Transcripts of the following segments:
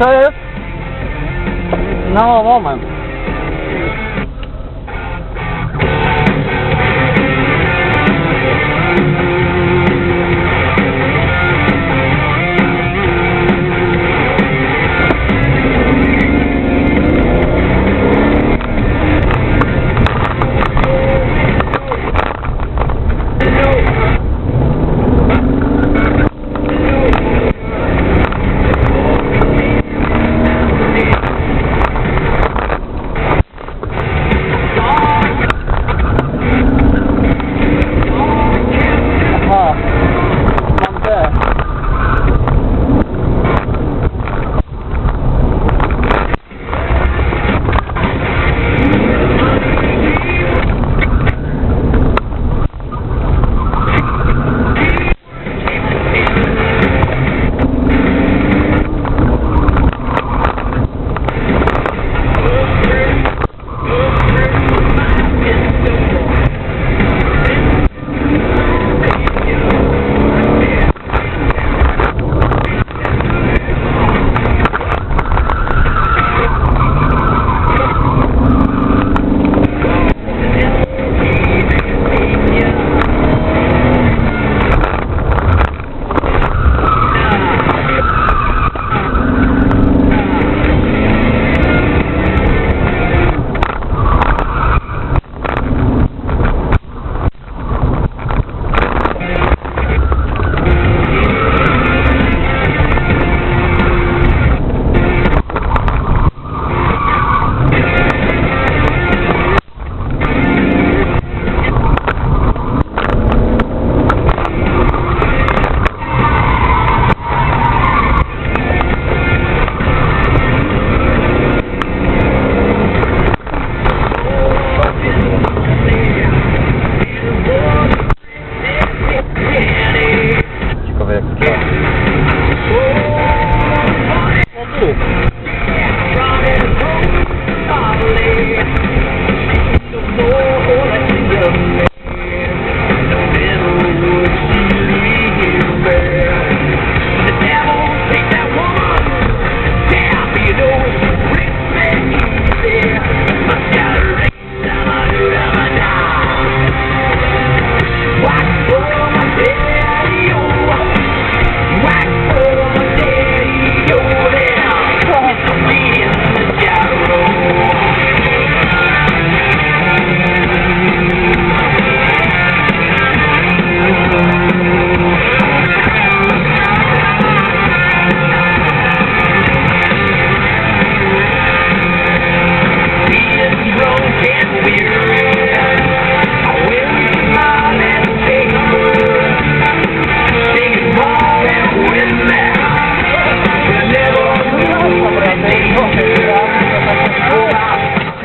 Co jest? No, moment. Aha.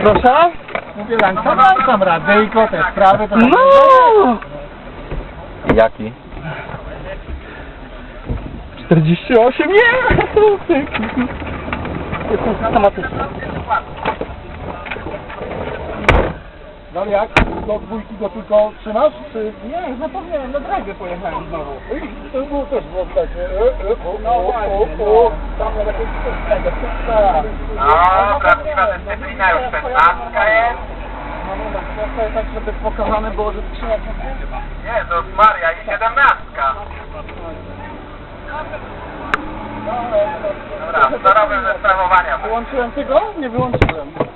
Proszę? Mówię sam mam tam radyjko, te sprawy, to No! Jaki? 48? Nie! Jestem systematyczny. No jak? Do dwójki go tylko trzymasz, czy... Nie, zapomniałem, na dragę pojechałem znowu. I to było też było takie... E, e, No o, o, o, tam na tego, tak. No, prawdziwa dyscyplina już 15 jest. No, no, tak, ja chcę tak, żeby pokazane było, że skrzynia Jezus Maria i 17. Dobra, co robię ze sprawowania? Wyłączyłem tego? Nie wyłączyłem.